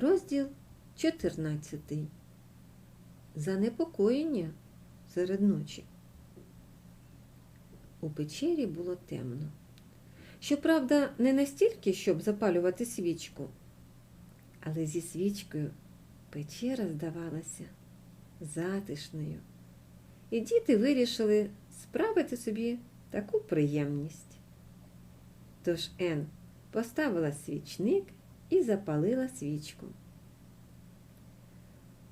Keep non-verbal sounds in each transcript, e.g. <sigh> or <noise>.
Розділ 14. Занепокоєння серед ночі. У печері було темно. Щоправда, не настільки, щоб запалювати свічку, але зі свічкою печера здавалася затишною. І діти вирішили справити собі таку приємність. Тож Ен поставила свічник і запалила свічку.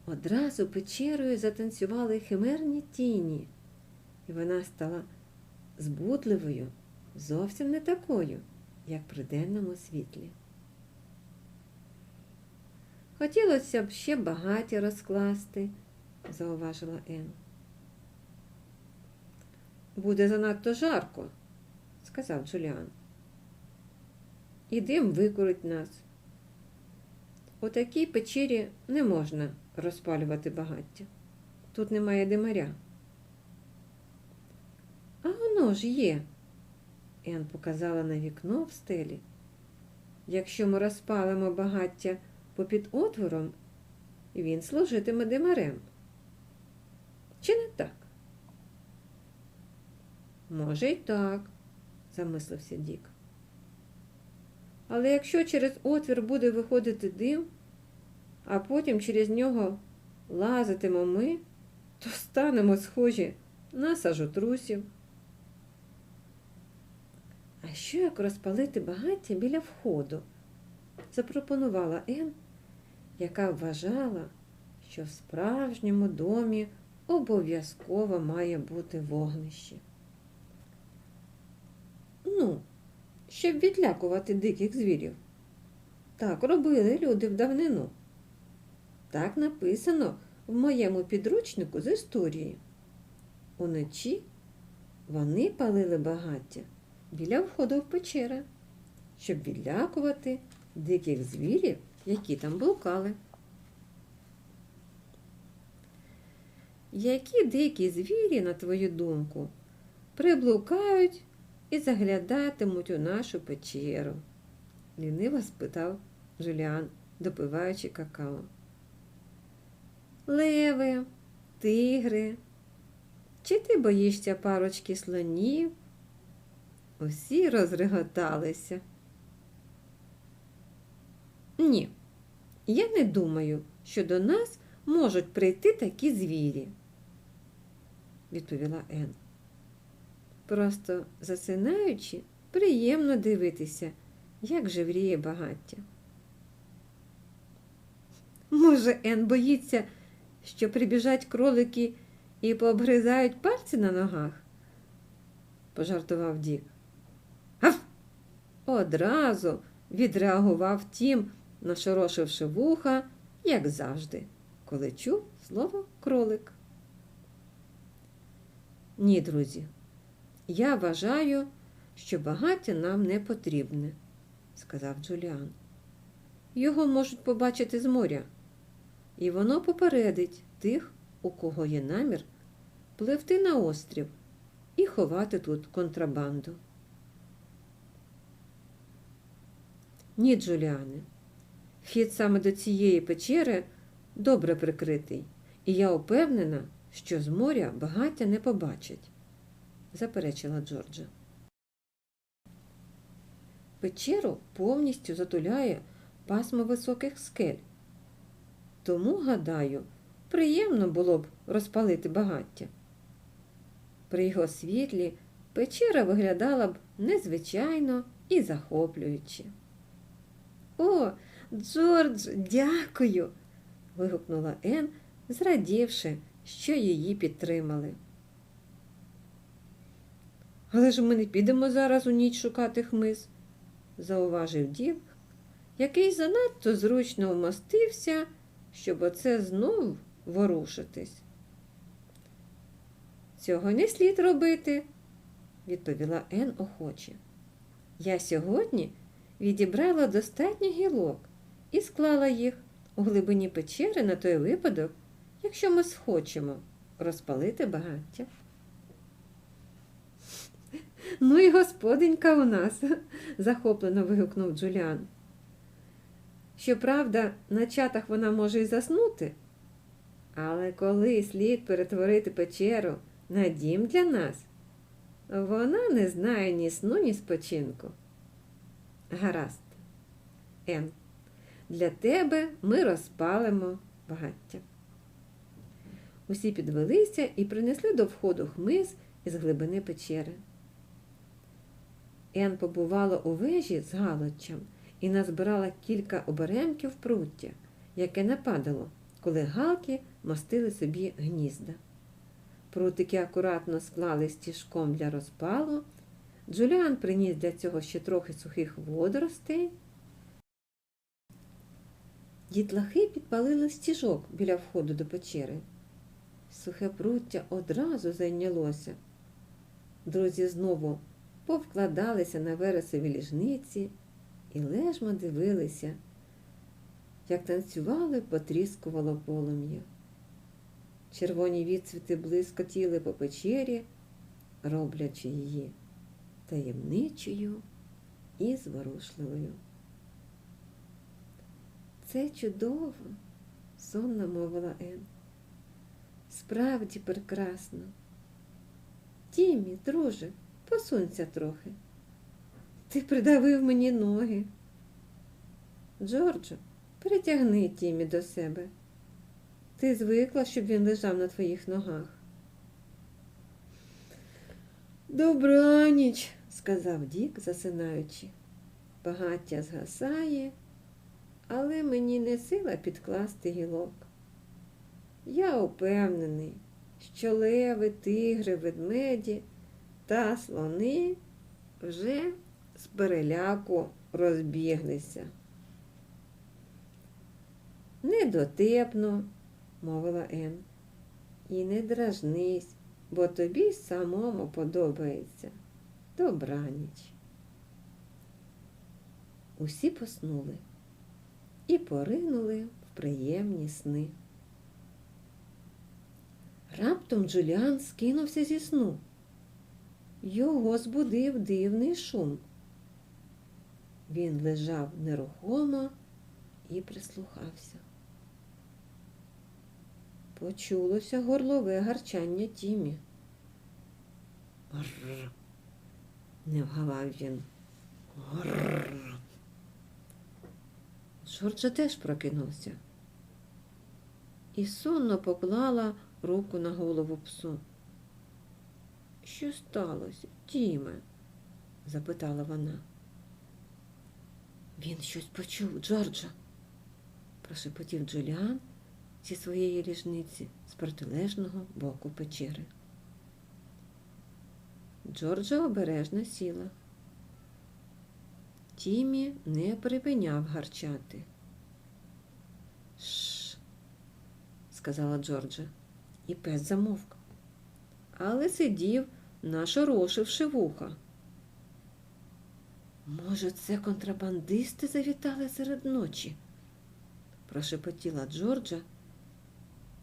Одразу печерою затанцювали химерні тіні, і вона стала збудливою, зовсім не такою, як при денному світлі. Хотілося б ще багаті розкласти, зауважила Ен. Буде занадто жарко, сказав Джуліан. І дим викурить нас. У такій печері не можна розпалювати багаття. Тут немає димаря. А воно ж є. Ен показала на вікно в стелі. Якщо ми розпалимо багаття попід отвором, він служитиме димарем. Чи не так? Може, й так, замислився Дік. Але якщо через отвір буде виходити дим, а потім через нього лазитимо ми, то станемо схожі на сажотрусів. А що як розпалити багаття біля входу? запропонувала Ен, яка вважала, що в справжньому домі обов'язково має бути вогнище. Ну, щоб відлякувати диких звірів. Так робили люди в давнину. Так написано в моєму підручнику з історії. Уночі вони палили багаття біля входу в печери, щоб відлякувати диких звірів, які там блукали. Які дикі звірі, на твою думку, приблукають і заглядатимуть у нашу печеру? ліниво спитав Жуліан, допиваючи какао. Леви, тигри. Чи ти боїшся парочки слонів? Усі розреготалися. Ні, я не думаю, що до нас можуть прийти такі звірі, відповіла Ен. Просто засинаючи, приємно дивитися, як жевріє багаття. Може, Ен боїться, що прибіжать кролики і пообгризають пальці на ногах? пожартував Дік. Гав! Одразу відреагував тім, нашорошивши вуха, як завжди, коли чув слово кролик. Ні, друзі, я вважаю, що багаття нам не потрібне, сказав Джуліан. Його можуть побачити з моря, і воно попередить тих, у кого є намір пливти на острів і ховати тут контрабанду. Ні, Джуліане, вхід саме до цієї печери добре прикритий, і я упевнена, що з моря багаття не побачить, заперечила Джорджа. Печеру повністю затуляє пасмо високих скель. Тому, гадаю, приємно було б розпалити багаття. При його світлі печера виглядала б незвичайно і захоплююче. О, Джордж, дякую. вигукнула Ен, зрадівши, що її підтримали. Але ж ми не підемо зараз у ніч шукати хмиз, зауважив дів, який занадто зручно вмостився, щоб оце знов ворушитись. Цього не слід робити, відповіла Ен охоче. Я сьогодні відібрала достатньо гілок і склала їх у глибині печери на той випадок, якщо ми схочемо розпалити багаття. Ну і господинька у нас, <laughs> захоплено вигукнув Джуліан. Щоправда, на чатах вона може і заснути. Але коли слід перетворити печеру на дім для нас, вона не знає ні сну, ні спочинку. Гаразд. Ен, для тебе ми розпалимо багаття. Усі підвелися і принесли до входу хмиз із глибини печери. Ен побувала у вежі з галочем і назбирала кілька оберемків пруття, яке нападало, коли галки мостили собі гнізда. Прутики акуратно склали стіжком для розпалу. Джуліан приніс для цього ще трохи сухих водоростей. Дітлахи підпалили стіжок біля входу до печери. Сухе пруття одразу зайнялося. Друзі знову повкладалися на вересові ліжниці і лежмо дивилися, як танцювали, потріскувало полум'я. Червоні відцвіти блискотіли по печері, роблячи її таємничою і зворушливою. Це чудово, сонно мовила Ен. Справді прекрасно. Тімі, друже, посунься трохи. Ти придавив мені ноги. Джорджо, притягни Тімі до себе. Ти звикла, щоб він лежав на твоїх ногах. Добраніч, сказав Дік, засинаючи. Багаття згасає, але мені не сила підкласти гілок. Я упевнений, що леви, тигри, ведмеді та слони вже з переляку розбіглися. Недотепно, мовила Ен, і не дражнись, бо тобі самому подобається. Добраніч. Усі поснули і поринули в приємні сни. Раптом Джуліан скинувся зі сну. Його збудив дивний шум. Він лежав нерухомо і прислухався. Почулося горлове гарчання Тімі. Гррр. Не вгавав він. Гррр. Джорджа теж прокинувся і сонно поклала руку на голову псу. Що сталося, Тіме? запитала вона. Він щось почув, Джорджа, прошепотів Джуліан зі своєї ліжниці з протилежного боку печери. Джорджа обережно сіла. Тімі не припиняв гарчати. Шш, сказала Джорджа, і пес замовк, але сидів, нашорошивши вуха. Може, це контрабандисти завітали серед ночі? прошепотіла Джорджа,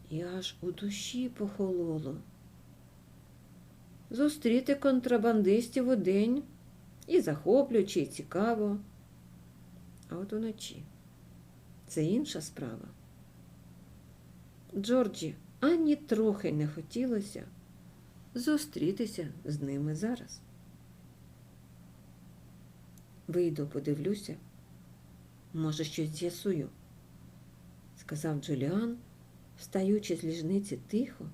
і аж у душі похололо. Зустріти контрабандистів у день і захоплюючи, і цікаво. А от уночі це інша справа. Джорджі ані трохи не хотілося зустрітися з ними зараз. Вийду, подивлюся, може, щось з'ясую, сказав Джуліан, встаючи з ліжниці тихо,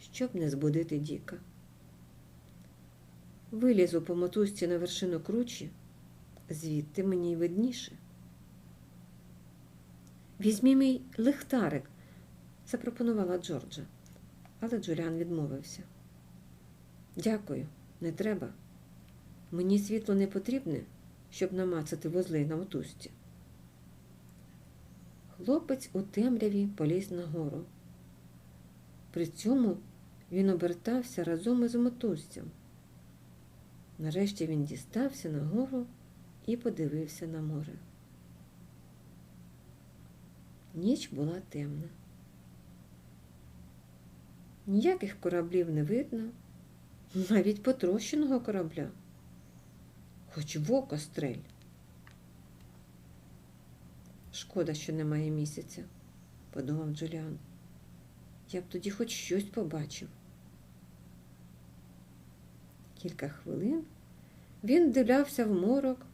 щоб не збудити Діка. Вилізу по мотузці на вершину кручі, звідти мені й видніше. Візьмі мій лихтарик, запропонувала Джорджа, але Джуліан відмовився. Дякую, не треба. Мені світло не потрібне, щоб намацати вузли на мотузці. Хлопець у темряві поліз нагору. При цьому він обертався разом із мотузцем. Нарешті він дістався нагору і подивився на море. Ніч була темна. Ніяких кораблів не видно, навіть потрощеного корабля, хоч в око стрель. Шкода, що немає місяця, подумав Джуліан. Я б тоді хоч щось побачив. Кілька хвилин він дивлявся в морок,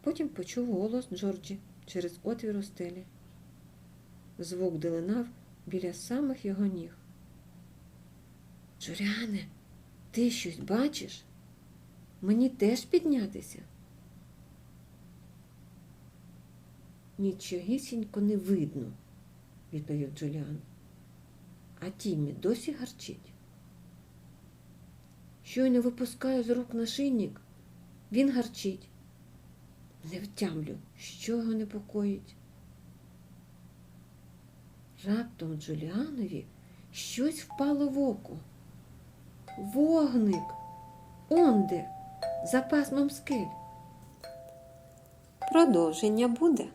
потім почув голос Джорджі через отвір у стелі. Звук долинав біля самих його ніг. Джуліане, ти щось бачиш? Мені теж піднятися? Нічогісінько не видно, відповів Джуліан. А Тіммі досі гарчить. Щойно випускаю з рук нашийник, він гарчить. Не втямлю, що його непокоїть. Раптом Джуліанові щось впало в око. Вогник. Онде, за пасмом скель. Продовження буде.